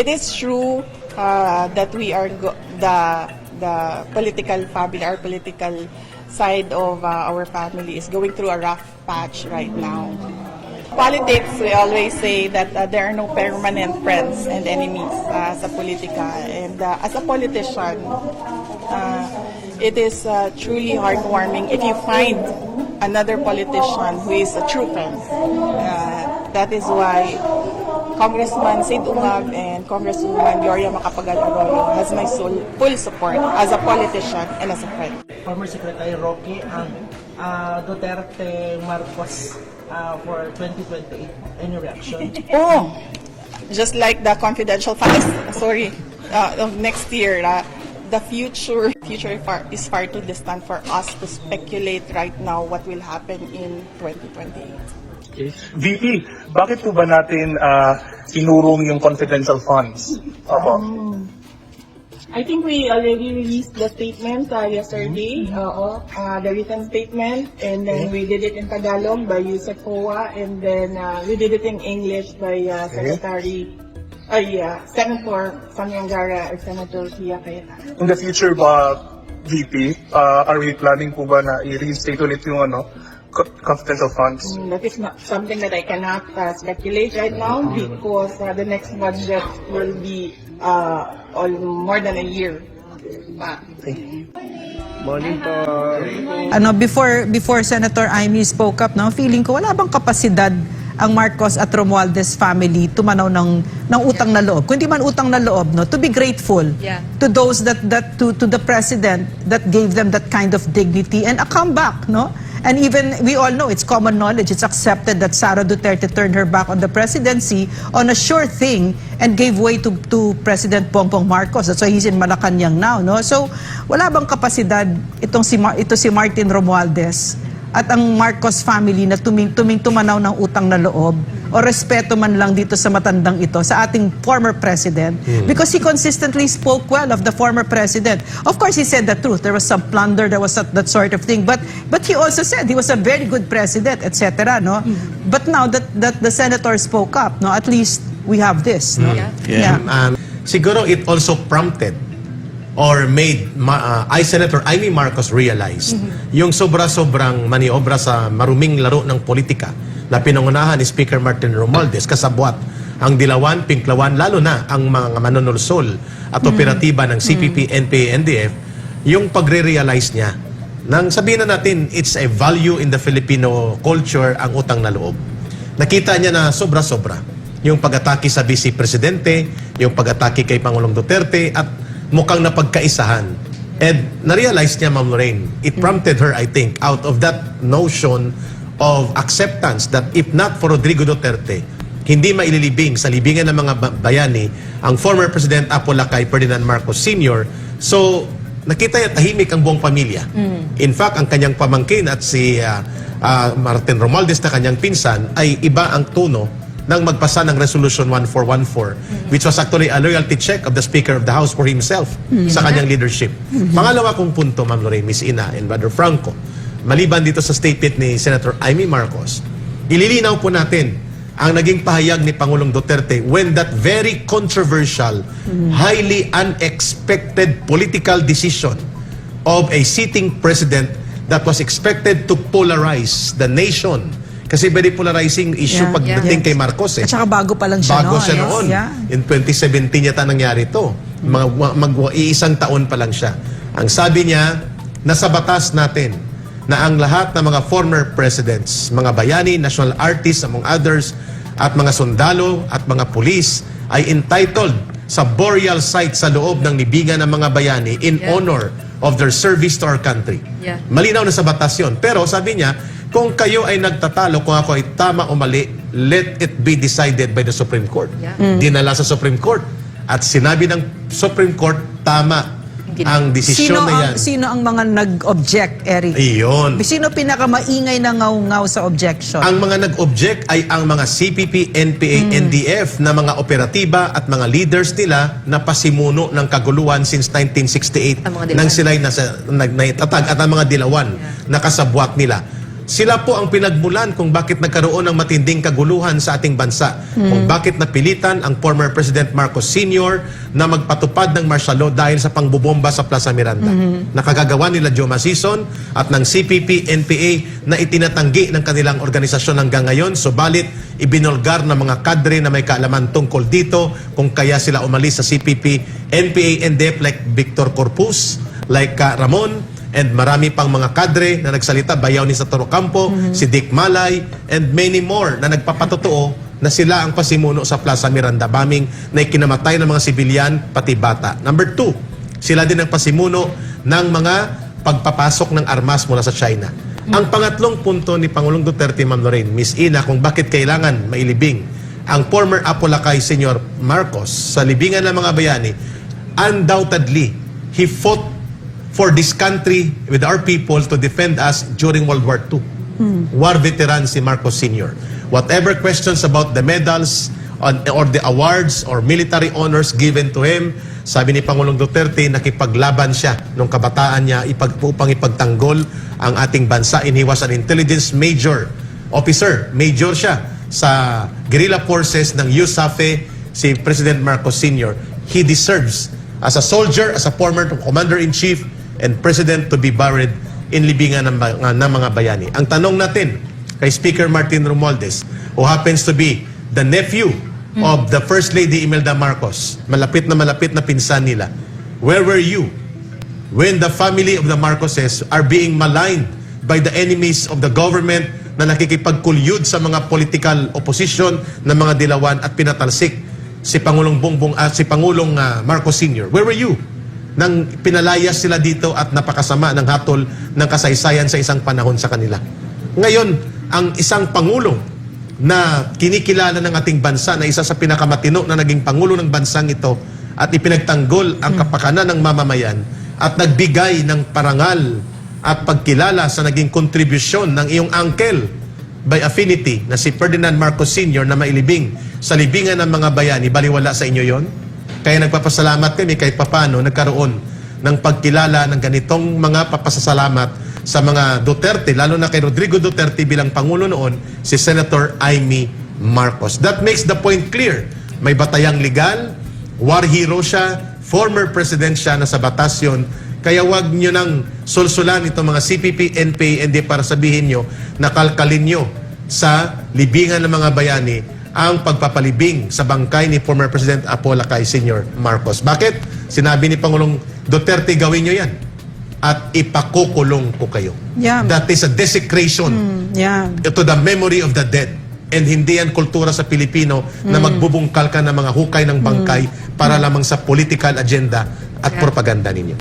It is true uh, that we are the the political family, our political side of uh, our family is going through a rough patch right now. Politics, we always say that uh, there are no permanent friends and enemies uh, sa politika. And uh, as a politician, uh, it is uh, truly heartwarming if you find another politician who is a true friend. Uh, that is why Congressman Sid Umab and Congresswoman Gloria Macapagal Arroyo has my full support as a politician and as a friend. former Secretary Roque ang ah, Duterte Marcos ah, for 2028. Any reaction? Oh, just like the confidential files, sorry, uh, of next year, uh, the future future far, is far too distant for us to speculate right now what will happen in 2028. Okay. VP, bakit po ba natin ah, inurong yung confidential funds? Opo. I think we already released the statement uh, yesterday, oo, uh, the written statement, and then we did it in Tagalog by Yusef Hoa, and then uh, we did it in English by uh, Secretary, ay, uh, Senator Sanyangara or Senator Pia Cayetano. In the future ba, VP, ah, are we planning po ba na i-reinstate ulit yung ano, confidential funds? Mm, That is not something that I cannot uh, speculate right now because uh, the next budget will be uh, all more than a year. Uh, Morning po. ano before before Senator Amy spoke up no feeling ko wala bang kapasidad ang Marcos at Romualdez family tumanaw ng ng utang na loob kundi man utang na loob no to be grateful Yeah. to those that that to to the president that gave them that kind of dignity and a comeback no and even we all know it's common knowledge it's accepted that Sara Duterte turned her back on the presidency on a sure thing and gave way to to President Bongbong Marcos. That's why he's in Malacanang now no? So wala bang kapasidad itong si ito si Martin Romualdez at ang Marcos family na tuming, tuming tumanaw ng utang na loob o respeto man lang dito sa matandang ito sa ating former president because he consistently spoke well of the former president. Of course, he said the truth. There was some plunder, there was that, that sort of thing. But but he also said he was a very good president, etc. No, but now that that the senator spoke up, no, at least we have this. No? Yeah. Um, siguro it also prompted or made ma- uh, I Senator Amy Marcos realize yung sobra-sobrang maniobra sa maruming laro ng politika na pinangunahan ni Speaker Martin Romualdez kasabwat ang dilawan, pinklawan, lalo na ang mga manonulsol at operatiba ng CPP, NPA, NDF, yung pagre-realize niya nang sabihin na natin it's a value in the Filipino culture ang utang na loob. Nakita niya na sobra-sobra yung pag-atake sa vice presidente, yung pag-atake kay Pangulong Duterte at mukhang napagkaisahan. And na-realize niya, Ma'am Lorraine, it prompted her, I think, out of that notion of acceptance that if not for Rodrigo Duterte, hindi maililibing sa libingan ng mga ba- bayani ang former President Apo Lakay Ferdinand Marcos Sr. So, nakita niya tahimik ang buong pamilya. In fact, ang kanyang pamangkin at si ah, ah, Martin Romualdez na kanyang pinsan ay iba ang tono nang magpasa ng Resolution 1414 which was actually a loyalty check of the Speaker of the House for himself sa kanyang leadership. Pangalawa kong punto, Ma'am Lorraine, Miss Ina and Brother Franco, maliban dito sa statement ni Senator Amy Marcos, ililinaw po natin ang naging pahayag ni Pangulong Duterte when that very controversial, highly unexpected political decision of a sitting president that was expected to polarize the nation. Kasi very polarizing issue Yeah, pagdating yeah. kay Marcos eh. At saka bago pa lang siya Bago noon. siya Yes, noon. yeah. In 2017 yata nangyari to. Mga, mag, iisang taon pa lang siya. Ang sabi niya, nasa batas natin na ang lahat ng mga former presidents, mga bayani, national artists, among others, at mga sundalo at mga pulis ay entitled sa burial site sa loob ng libingan ng mga bayani in Yeah. honor of their service to our country. Yeah. Malinaw na sa batas yun. Pero sabi niya, kung kayo ay nagtatalo, kung ako ay tama o mali, let it be decided by the Supreme Court. Yeah. Dinala sa Supreme Court. At sinabi ng Supreme Court, tama ang desisyon Sino na yan. ang, sino ang mga nag-object, Eric? Iyon. Sino pinakamaingay na ngaw-ngaw sa objection? Ang mga nag-object ay ang mga CPP, NPA, NDF na mga operatiba at mga leaders nila na pasimuno ng kaguluhan since 1968 Ang mga dilawan. nang sila'y nasa, nag, naitatag at ang mga dilawan na kasabwat nila. Sila po ang pinagmulan kung bakit nagkaroon ng matinding kaguluhan sa ating bansa. Kung bakit napilitan ang former President Marcos Sr. na magpatupad ng martial law dahil sa pangbubomba sa Plaza Miranda. Nakagagawa nila Joe Masison at ng CPP, NPA na itinatanggi ng kanilang organisasyon hanggang ngayon. Subalit, ibinulgar ng mga kadre na may kaalaman tungkol dito kung kaya sila umalis sa CPP, NPA, NDF like Victor Corpus, like uh, Ramon, and marami pang mga kadre na nagsalita, bayaw ni Satoru Campo, si Dick Malay, and many more na nagpapatotoo na sila ang pasimuno sa Plaza Miranda bombing na ikinamatay ng mga sibilyan pati bata. Number two, sila din ang pasimuno ng mga pagpapasok ng armas mula sa China. Ang pangatlong punto ni Pangulong Duterte, Ma'am Lorraine, Miss Ina, kung bakit kailangan mailibing ang former Apolacay Senyor Marcos sa libingan ng mga bayani, undoubtedly, he fought for this country with our people to defend us during World War II. War veteran si Marcos Sr. Whatever questions about the medals on, or the awards or military honors given to him, sabi ni Pangulong Duterte, nakipaglaban siya nung kabataan niya ipag, upang ipagtanggol ang ating bansa. And he was an intelligence major, officer, major siya sa guerrilla forces ng USAFE, si President Marcos Sr. He deserves as a soldier, as a former commander-in-chief and president to be buried in libingan ng, mga- ng mga bayani. Ang tanong natin kay Speaker Martin Romualdez, who happens to be the nephew of the First Lady Imelda Marcos, malapit na malapit na pinsan nila, where were you when the family of the Marcoses are being maligned by the enemies of the government na nakikipagkulyud sa mga political opposition ng mga dilawan at pinatalsik si Pangulong Bongbong at si Pangulong ah, Marcos Sr. Where were you? Nang pinalayas sila dito at napakasama ng hatol ng kasaysayan sa isang panahon sa kanila. Ngayon, ang isang Pangulong na kinikilala ng ating bansa na isa sa pinakamatino na naging Pangulo ng bansang ito at ipinagtanggol ang kapakanan ng mamamayan at nagbigay ng parangal at pagkilala sa naging kontribusyon ng iyong uncle by affinity na si Ferdinand Marcos Sr. na mailibing sa libingan ng mga bayani, baliwala sa inyo yon? Kaya nagpapasalamat kami kahit papano nagkaroon ng pagkilala ng ganitong mga papasasalamat sa mga Duterte, lalo na kay Rodrigo Duterte bilang Pangulo noon, si Senator Amy Marcos. That makes the point clear. May batayang legal, war hero siya, former president siya na sa batas yun. Kaya wag nyo nang sulsulan itong mga CPP, NPA, hindi para sabihin nyo na kalkalin nyo sa libingan ng mga bayani ang pagpapalibing sa bangkay ni former President Apolacay Sr. Marcos. Bakit? Sinabi ni Pangulong Duterte, gawin nyo yan. At ipakukulong ko kayo. Yeah. That is a desecration Yeah. to the memory of the dead. And hindi yan kultura sa Pilipino na magbubungkal ka ng mga hukay ng bangkay para lamang sa political agenda at propaganda ninyo.